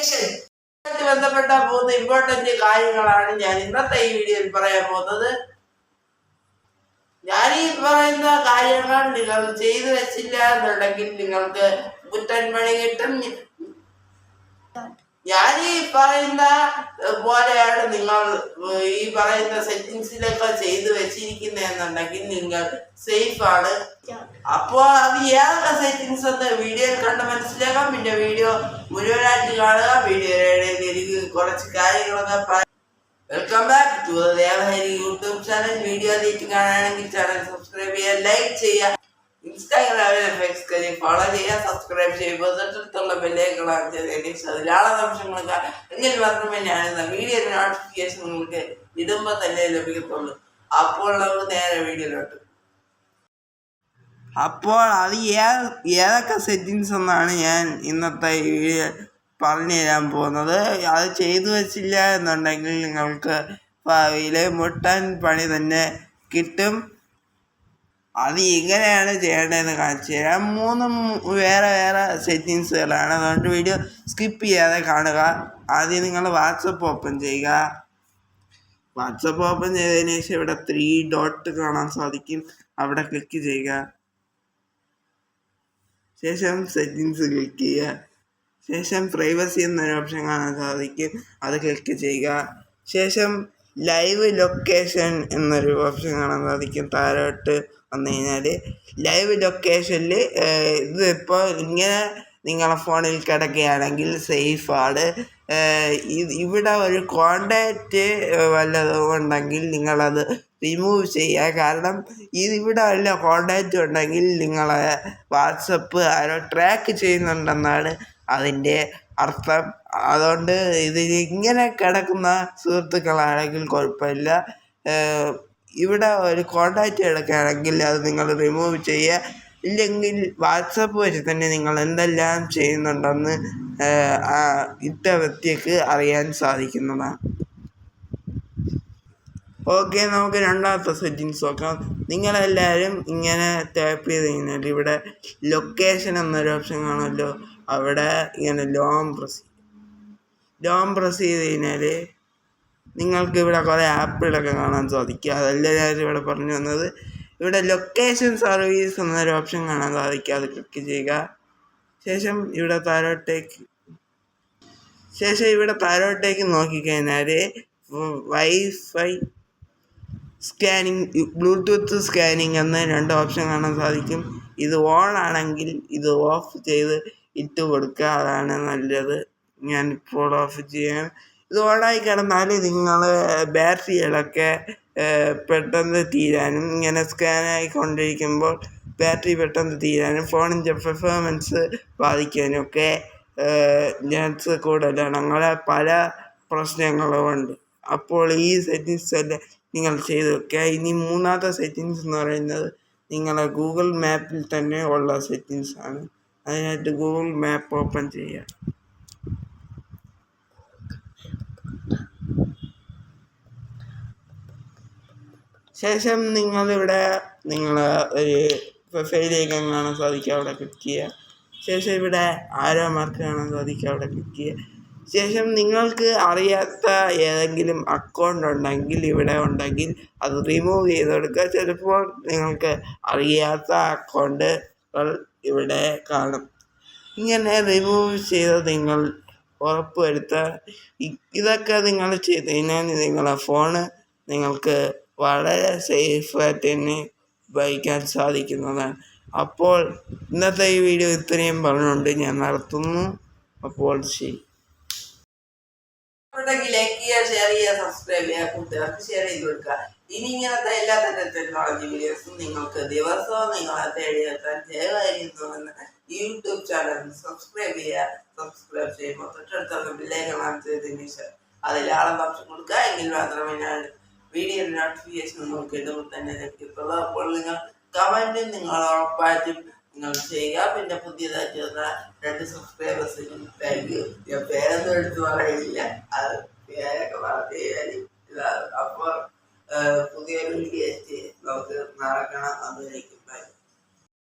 Notification ബന്ധപ്പെട്ട പോകുന്ന important കാര്യങ്ങളാണ് ഞാൻ ഇന്നത്തെ ഈ വീഡിയോയിൽ പറയാൻ പോകുന്നത്. ഞാൻ ഈ പറയുന്ന കാര്യങ്ങൾ നിങ്ങൾ ചെയ്തു വെച്ചില്ല എന്നുണ്ടെങ്കിൽ നിങ്ങൾക്ക് കുറ്റൻ പണി കിട്ടും. ഞാൻ ഈ പറയുന്ന പോലെയാണ് നിങ്ങൾ ഈ പറയുന്ന സെറ്റിങ്സിലൊക്കെ ചെയ്ത് വെച്ചിരിക്കുന്നെന്നുണ്ടെങ്കിൽ നിങ്ങൾ സേഫ് ആണ് അപ്പോൾ അത് ഏതൊക്കെ സെറ്റിങ്സ് എന്ന് വീഡിയോ കണ്ട് മനസ്സിലാക്കാം. പിന്നെ വീഡിയോ മുഴുവനായിട്ട് കാണുക. വീഡിയോ കുറച്ച് കാര്യങ്ങളൊക്കെ welcome back to Devahari YouTube channel video NEET കാണുകയാണെങ്കിൽ ചാനൽ സബ്സ്ക്രൈബ് ചെയ്യുക ലൈക്ക് ചെയ്യുക. ഇൻസ്റ്റാഗ്രാമിൽ ഫേസ്ബുക്കിൽ ഫോളോ ചെയ്യുക സബ്സ്ക്രൈബ് ചെയ്യുക തൊട്ടടുത്തുള്ള ബെല്ലേക്കുള്ള ധാരാളം നിമിഷങ്ങളൊക്കെ എങ്കിൽ മാത്രമേ ഞാൻ വീഡിയോ നോട്ടിഫിക്കേഷൻ നിങ്ങൾക്ക് ഇടുമ്പോൾ തന്നെ ലഭിക്കത്തുള്ളൂ. അപ്പോൾ നമുക്ക് നേരെ വീഡിയോയിലോട്ട്. അപ്പോൾ അത് ഏത് ഏതൊക്കെ സെറ്റിങ്സ് എന്നാണ് ഞാൻ ഇന്നത്തെ വീഡിയോ പറഞ്ഞു തരാൻ പോകുന്നത്. അത് ചെയ്തു വെച്ചില്ല എന്നുണ്ടെങ്കിൽ നിങ്ങൾക്ക് ഭാവിയിൽ മുട്ടൻ പണി തന്നെ കിട്ടും. അത് എങ്ങനെയാണ് ചെയ്യേണ്ടതെന്ന് കാണിച്ചു തരാം. മൂന്നും വേറെ വേറെ സെറ്റിങ്സുകളാണ്. അതുകൊണ്ട് വീഡിയോ സ്കിപ്പ് ചെയ്യാതെ കാണുക. ആദ്യം നിങ്ങൾ വാട്സപ്പ് ഓപ്പൺ ചെയ്യുക. വാട്സപ്പ് ഓപ്പൺ ചെയ്തതിന് ശേഷം ഇവിടെ ത്രീ ഡോട്ട് കാണാൻ സാധിക്കും. അവിടെ ക്ലിക്ക് ചെയ്യുക. ശേഷം സെറ്റിങ്സ് ക്ലിക്ക് ചെയ്യുക. ശേഷം പ്രൈവസി എന്നൊരു ഓപ്ഷൻ കാണാൻ സാധിക്കും. അത് ക്ലിക്ക് ചെയ്യുക. ശേഷം ലൈവ് ലൊക്കേഷൻ എന്നൊരു ഓപ്ഷൻ കാണാൻ സാധിക്കും. താഴോട്ട് വന്നു കഴിഞ്ഞാൽ ലൈവ് ലൊക്കേഷനിൽ ഇതിപ്പോൾ ഇങ്ങനെ നിങ്ങളെ ഫോണിൽ കിടക്കുകയാണെങ്കിൽ സേഫാണ് ഇവിടെ ഒരു കോണ്ടാക്റ്റ് വല്ലതും ഉണ്ടെങ്കിൽ നിങ്ങളത് റിമൂവ് ചെയ്യുക. കാരണം ഇവിടെ വല്ല കോണ്ടാക്റ്റ് ഉണ്ടെങ്കിൽ നിങ്ങളെ വാട്സപ്പ് ആരോ ട്രാക്ക് ചെയ്യുന്നുണ്ടെന്നാണ് അതിന്റെ അർത്ഥം. അതുകൊണ്ട് ഇത് ഇങ്ങനെ കിടക്കുന്ന സുഹൃത്തുക്കളാണെങ്കിൽ കുഴപ്പമില്ല. ഇവിടെ ഒരു കോണ്ടാക്റ്റ് കിടക്കുകയാണെങ്കിൽ അത് നിങ്ങൾ റിമൂവ് ചെയ്യുക. ഇല്ലെങ്കിൽ വാട്സപ്പ് വഴി തന്നെ നിങ്ങൾ എന്തെല്ലാം ചെയ്യുന്നുണ്ടെന്ന് ഇട്ട വ്യക്തിക്ക് അറിയാൻ സാധിക്കുന്നതാണ്. ഓക്കെ നമുക്ക് രണ്ടാമത്തെ സെറ്റിങ്സ് നോക്കാം. നിങ്ങളെല്ലാവരും ഇങ്ങനെ ടാപ്പ് ചെയ്ത് കഴിഞ്ഞാൽ ഇവിടെ ലൊക്കേഷൻ എന്നൊരു ഓപ്ഷൻ കാണുമല്ലോ. അവിടെ ഇങ്ങനെ ലോം പ്രസ് ലോം പ്രസ് ചെയ്ത് കഴിഞ്ഞാൽ നിങ്ങൾക്ക് ഇവിടെ കുറേ ആപ്പുകളൊക്കെ കാണാൻ സാധിക്കും. അതല്ല ഞാൻ ഇവിടെ പറഞ്ഞു വന്നത് ഇവിടെ ലൊക്കേഷൻ സർവീസ് എന്നൊരു ഓപ്ഷൻ കാണാൻ സാധിക്കും. അത് ക്ലിക്ക് ചെയ്യുക. ശേഷം ഇവിടെ താഴോട്ടേക്ക് ശേഷം ഇവിടെ താഴോട്ടേക്ക് നോക്കിക്കഴിഞ്ഞാൽ വൈഫൈ സ്കാനിങ് ബ്ലൂടൂത്ത് സ്കാനിങ് എന്ന രണ്ട് ഓപ്ഷൻ കാണാൻ സാധിക്കും. ഇത് ഓൺ ആണെങ്കിൽ ഇത് ഓഫ് ചെയ്ത് ഇട്ട് കൊടുക്കുക. അതാണ് നല്ലത്. ഞാൻ ഇപ്പോൾ ഓഫ് ചെയ്യാൻ ഇത് ഓണായി കിടന്നാൽ നിങ്ങൾ ബാറ്ററികളൊക്കെ പെട്ടെന്ന് തീരാനും ഇങ്ങനെ സ്കാൻ ആയിക്കൊണ്ടിരിക്കുമ്പോൾ ബാറ്ററി പെട്ടെന്ന് തീരാനും ഫോണിന്റെ പെർഫോമൻസ് ബാധിക്കാനും ഒക്കെ ചാൻസ് കൂടുതലാണ്. അങ്ങനെ പല പ്രശ്നങ്ങളും ഉണ്ട്. അപ്പോൾ ഈ സെറ്റിങ്സ് എല്ലാം നിങ്ങൾ ചെയ്ത് വെക്കുക ഇനി മൂന്നാമത്തെ സെറ്റിങ്സ് എന്ന് പറയുന്നത് നിങ്ങളെ ഗൂഗിൾ മാപ്പിൽ തന്നെ ഉള്ള സെറ്റിങ്സ് ആണ്. അതിനായിട്ട് ഗൂഗിൾ മാപ്പ് ഓപ്പൺ ചെയ്യുക ശേഷം നിങ്ങളിവിടെ നിങ്ങൾ ഒരു പ്രൊഫൈലേക്ക് കാണാൻ സാധിക്കും അവിടെ ക്ലിക്ക് ചെയ്യുക. ശേഷം ഇവിടെ ആരോ മാർക്ക് കാണാൻ സാധിക്കും അവിടെ ക്ലിക്ക് ചെയ്യുക. ശേഷം നിങ്ങൾക്ക് അറിയാത്ത ഏതെങ്കിലും അക്കൗണ്ട് ഉണ്ടെങ്കിൽ ഇവിടെ ഉണ്ടെങ്കിൽ അത് റിമൂവ് ചെയ്ത് കൊടുക്കുക. ചിലപ്പോൾ നിങ്ങൾക്ക് അറിയാത്ത അക്കൗണ്ടുകൾ ഇവിടെ കാണും. ഇങ്ങനെ റിമൂവ് ചെയ്ത് നിങ്ങൾ ഉറപ്പ് വരുത്തുക ഇതൊക്കെ നിങ്ങൾ ചെയ്ത് കഴിഞ്ഞാൽ നിങ്ങളെ ഫോണ് നിങ്ങൾക്ക് വളരെ സേഫായിട്ട് തന്നെ ഉപയോഗിക്കാൻ സാധിക്കുന്നതാണ് അപ്പോൾ ഇന്നത്തെ ഈ വീഡിയോ ഇത്രയും പറഞ്ഞുകൊണ്ട് ഞാൻ നടത്തുന്നു അപ്പോൾ ശരി. ലൈക്ക് ചെയ്യുക ഷെയർ ചെയ്യുക സബ്സ്ക്രൈബ് ചെയ്യുക കൂട്ടുകാർക്ക് ഷെയർ ചെയ്ത് കൊടുക്കുക. ഇനി ഇങ്ങനത്തെ എല്ലാ തരം ടെക്നോളജി വീഡിയോസും നിങ്ങൾക്ക് ദിവസവും നിങ്ങളെ തേടിയെത്താൻ ദയവായിരിക്കുന്നുവെന്ന് യൂട്യൂബ് ചാനൽ സബ്സ്ക്രൈബ് ചെയ്യുക. സബ്സ്ക്രൈബ് ചെയ്യുമ്പോൾ തൊട്ടടുത്തുള്ള ബില്ലേക്ക് ശേഷം അതിൽ ആളെ ഓപ്ഷൻ കൊടുക്കുക. എങ്കിൽ മാത്രമേ ഞാൻ വീഡിയോ നോട്ടിഫിക്കേഷൻ നിങ്ങൾക്ക് ഇതുപോലെ തന്നെ ലഭിക്കത്തുള്ളൂ. അപ്പോൾ നിങ്ങൾ കമന്റ് നിങ്ങൾ ഉറപ്പായിട്ടും നിങ്ങൾ ചെയ്യുക. പിന്നെ പുതിയതായിട്ട് വന്ന രണ്ട് സബ്സ്ക്രൈബേഴ്സ് താങ്ക് യു ഞാൻ പേരൊന്നും എടുത്ത് പറയുന്നില്ല അത് പേരൊക്കെ പറഞ്ഞു അപ്പോൾ പുതിയൊരു വീഡിയോ നമുക്ക് നടക്കണം അതിലേക്ക്